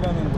다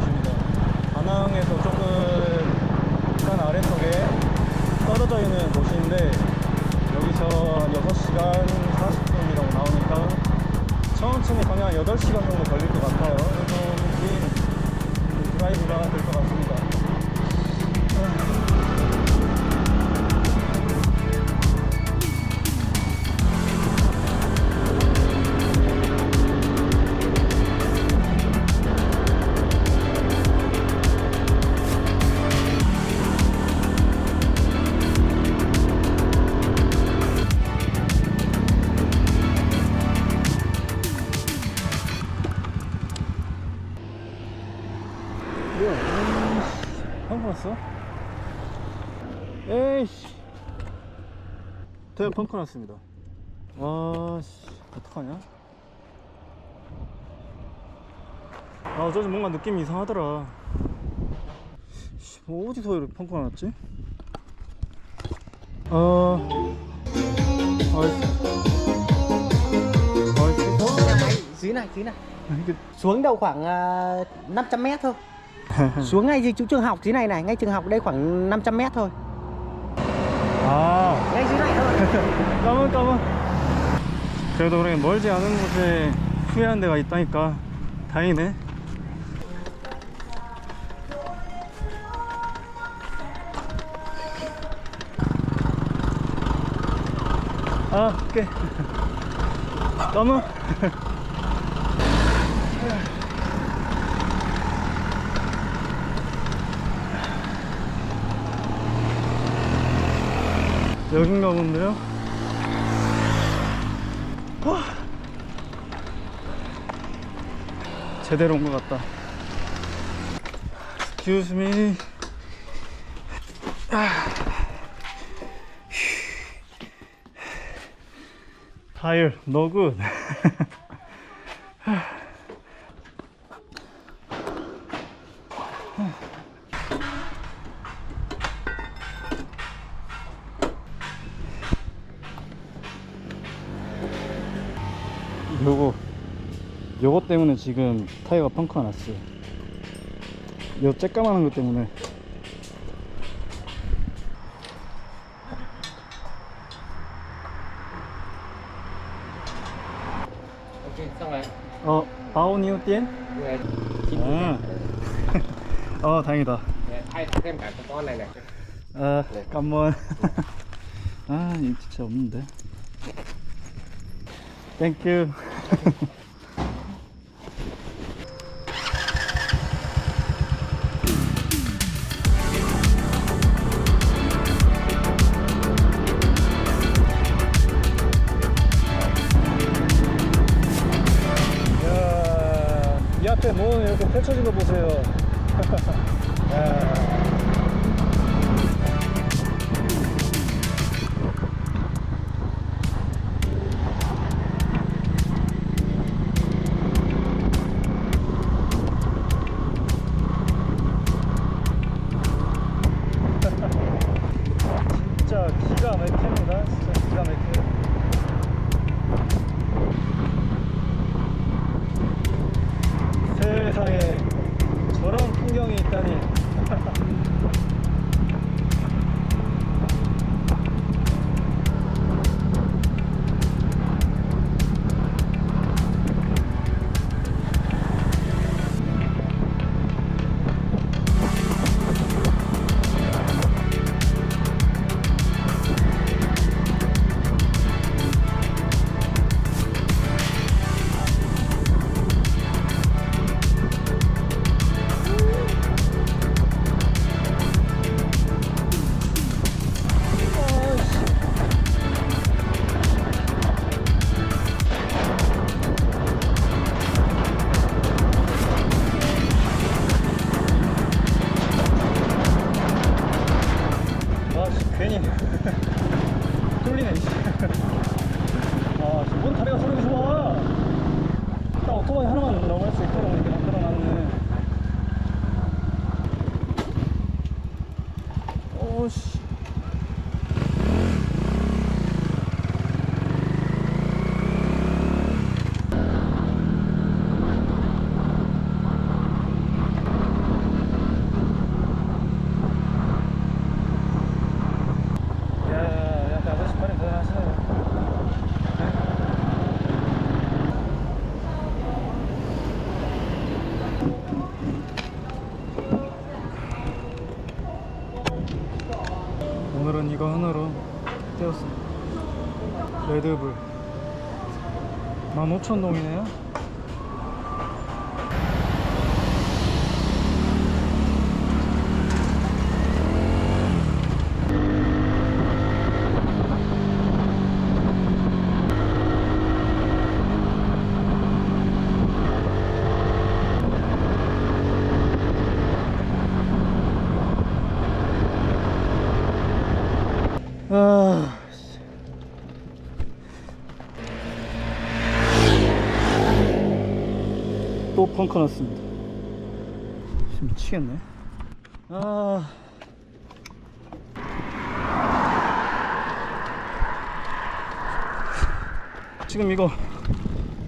펑크 났어? 에이씨. 타이어 펑크 났습니다. 와, 씨, 어떡하냐? 아, 어쩌지 뭔가 느낌이 이상하더라. 씨, 뭐 어디서 이렇게 펑크가 났지? 어, 아이씨. 아이씨. dưới này dưới này 이게 xuống đâu khoảng à, 500 mét thôi xuống ngay dưới chỗ trường học dưới này này ngay trường học đây khoảng 500 mét thôi 아. ngay dưới này thôi 까만 까만 그래도 우리 멀지 않은 곳에 후회한 데가 있다니까 다행이네 아 오케이 까만 여긴가 본데요? 제대로 온 것 같다. Excuse me. Tire, no good. 요거 때문에 지금 타이어가 펑크가 났어요. 요 쬐까만한 것 때문에. 어 바오니오 띠엔? Về 아. 어 다행이다. con này này 아 깜몬 아 이거 진짜 없는데. 땡큐 세상에 저런 풍경이 있다니 괜히 뚫리네 아 지금 다리가 쫄리고 좋아? 딱 오토바이 하나만 넘어갈 수 있도록 15,000동이네요. 아, 또 펑크 났습니다. 씨, 미치겠네. 아. 지금 이거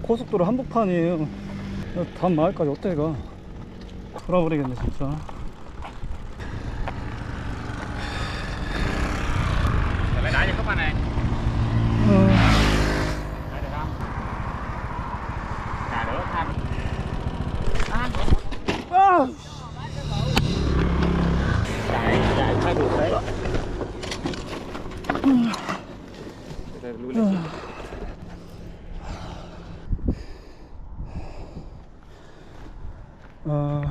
고속도로 한복판이에요. 밤 마을까지 어떻게 가? 돌아버리겠네, 진짜. Các bạn này 어,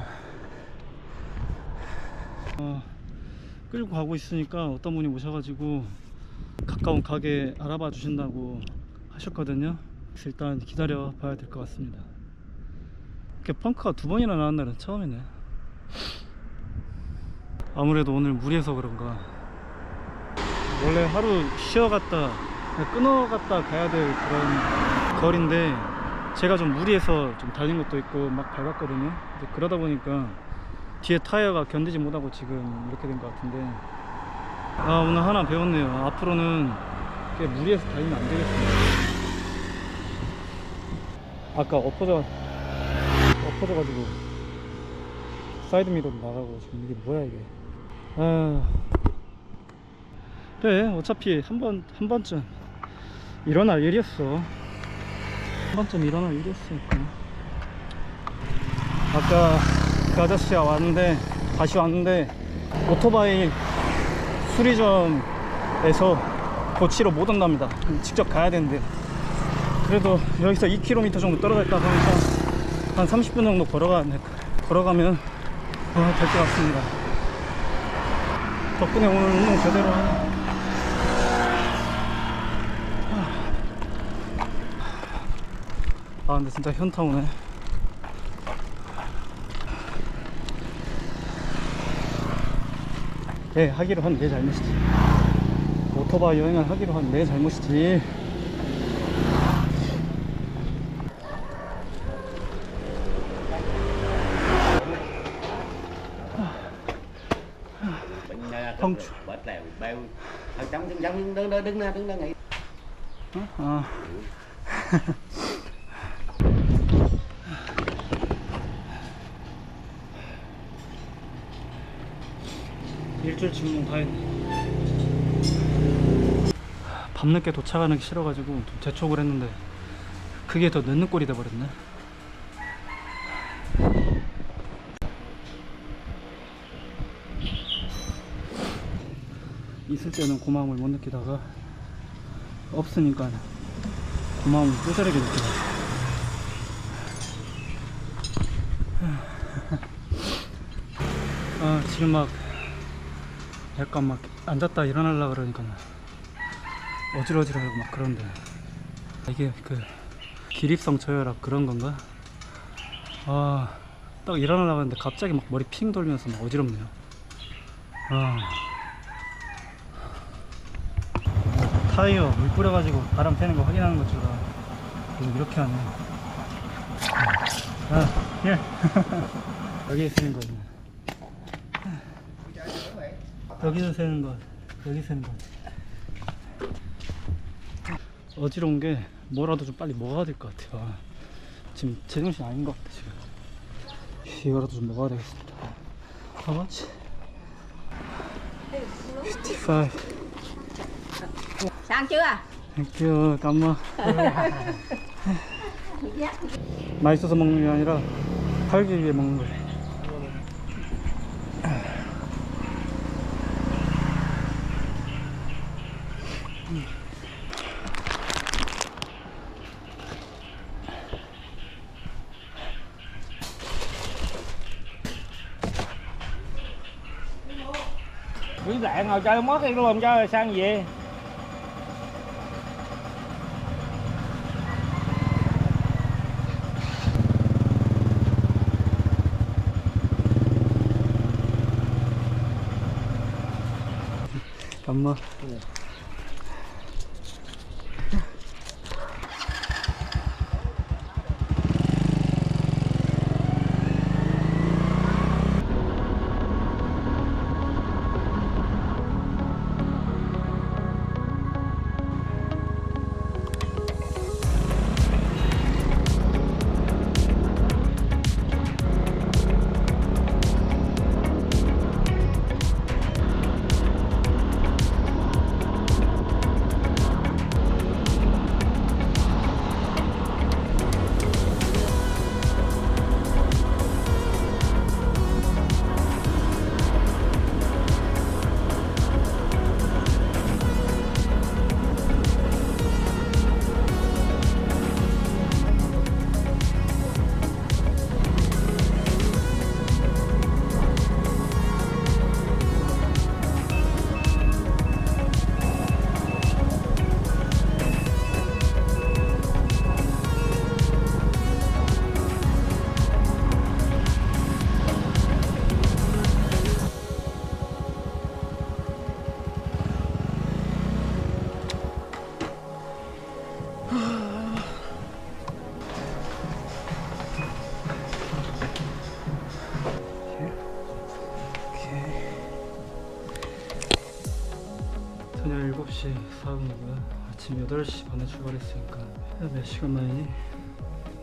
어, 끌고 가고 있으니까 어떤 분이 오셔가지고 가까운 가게 알아봐 주신다고 하셨거든요. 일단 기다려 봐야 될 것 같습니다. 이렇게 펑크가 두 번이나 나온 날은 처음이네. 아무래도 오늘 무리해서 그런가. 원래 하루 쉬어갔다, 끊어갔다 가야 될 그런 거리인데 제가 좀 무리해서 좀 달린 것도 있고 막 밟았거든요. 그러다 보니까 뒤에 타이어가 견디지 못하고 지금 이렇게 된 것 같은데 아 오늘 하나 배웠네요. 앞으로는 무리해서 달리면 안 되겠습니다. 아까 엎어져 엎어져 가지고 사이드 미러도 나가고 지금 이게 뭐야 이게 아 그래 어차피 한 번 한 번쯤 일어날 일이었어 한 번쯤 일어날 일이었으니까. 아까 그 아저씨가 왔는데 다시 왔는데 오토바이 수리점에서 고치러 못 온답니다. 직접 가야 되는데. 그래도 여기서 2km 정도 떨어졌다 보니까 한 30분 정도 걸어가, 걸어가면 어, 될것 같습니다. 덕분에 오늘 운동 제대로 하네 아 근데 진짜 현타 오네 예 하기로 한 내 잘못이지 오토바이 여행을 하기로 한 내 잘못이지 không bớt lèo bèo thằng trong trong đứng đứng đứng đứng đứng đứng nghĩ à 일주일 집문 다 했네. 밤늦게 도착하는 게 싫어가지고 좀 재촉을 했는데 그게 더 늦는 꼴이 돼버렸네. 있을 때는 고마움을 못 느끼다가 없으니까 고마움을 뼈저리게 느끼네. 아, 지금 막 약간 막 앉았다 일어나려 그러니까 어지러지하고 막 그런데 이게 그 기립성 저혈압 그런 건가? 아, 딱 일어나려고 했는데 갑자기 막 머리 핑 돌면서 막 어지럽네요. 아. 타이어 물 뿌려가지고 바람 새는 거 확인하는 것처럼 지금 이렇게 하네. 아, 예. 여기에 새는 거지. 여기서 새는 거, 여기 새는 거. 어지러운 게 뭐라도 좀 빨리 먹어야 될 것 같아요. 지금 제정신 아닌 것 같아 지금. 이거라도 좀 먹어야 되겠습니다. How much? 55. Sang chưa? Thank you, ơn. 맛있어서 먹는 게 아니라 살기 위해 먹는 거예요. quý đạn ngồi chơi mất đi luôn rồi sang gì Cảm ơn. 아침 8시 반에 출발했으니까 몇 시간 만이니?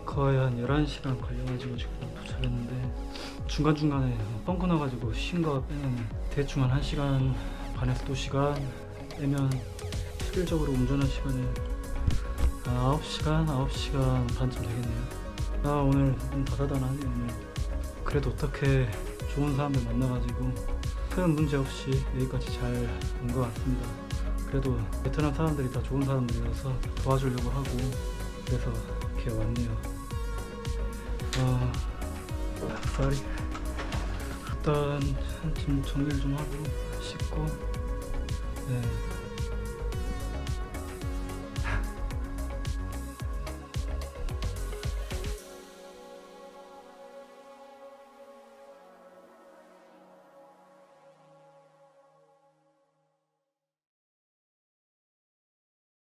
거의 한 11시간 걸려가지고 지금 도착했는데 중간중간에 뻥크 나가지고 쉰 거 빼면 대충 한 1시간 반에서 2시간 빼면 실질적으로 운전한 시간이 한 9시간, 9시간 반쯤 되겠네요. 아 오늘 좀 다사다난하네요 오늘. 그래도 어떻게 좋은 사람들 만나가지고 큰 문제 없이 여기까지 잘 온 것 같습니다. 그래도 베트남 사람들이 다 좋은 사람들이라서 도와주려고 하고 그래서 이렇게 왔네요. 아, 쌀이 일단 좀 정리를 좀 하고 씻고 네,